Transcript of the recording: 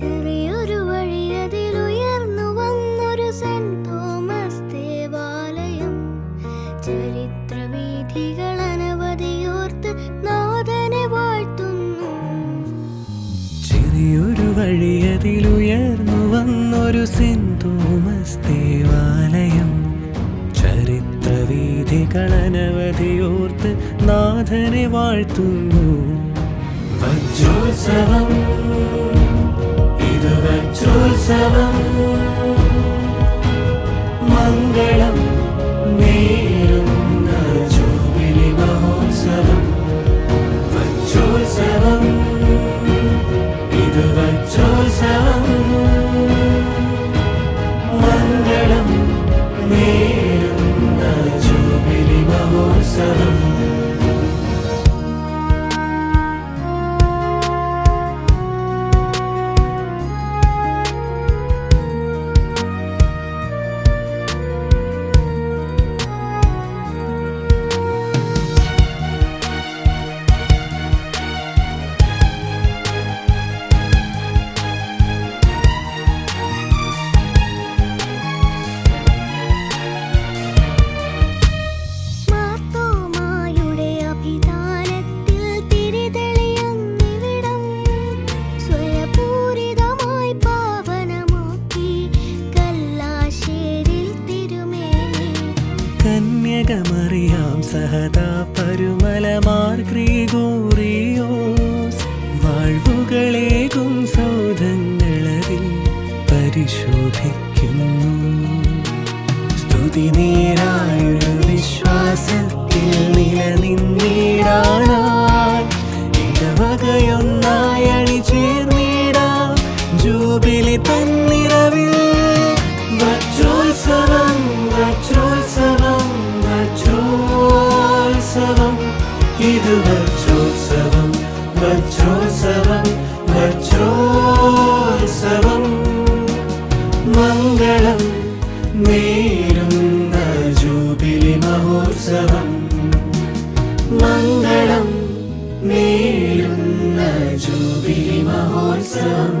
ചെറിയൊരു വഴി അതിലുയർന്നു വന്നൊരു സെന്റ് തോമസ് ദേവാലയം. അനവധിയോർത്ത് നാഥനെ വാഴ്ത്തുന്നു. ചെറിയൊരു വഴിയതിലുയർന്നു വന്നൊരു സിന്ധോമസ് ദേവാലയം. ചരിത്രവീഥികൾ അനവധിയോർത്ത് നാഥനെ വാഴ്ത്തുന്നു. വജ്രോത്സവം. വജ്രോത്സവം മംഗളം നേരുന്ന ജൂബിലി മഹോത്സവം. വച്ചോത്സവം ഇത് വച്ചോത്സവം മംഗളം നേരുന്ന ജൂബിലി മഹോത്സവം. കന്യകമറിയാം സഹതാ പരുമലമാർ ഗ്രീഗോറിയോസ്. വാഴ്വുകളേകും സൗധങ്ങളതിൽ പരിശോഭിക്കുന്നു സ്തുതി നേരായൊരു വിശ്വാസത്തിൽ നിലനിന്നിടാനായി ഇടവകയൊന്നായണി അണിചേർന്നിടാം. ജൂബിലി തന്നിറവിൽ ഇത് വജ്രോത്സവം വജ്രോത്സവം. മംഗളം നേരുന്ന ജൂബിലി മഹോത്സവം. മംഗളം നേരുന്ന ജൂബിലി മഹോത്സവം.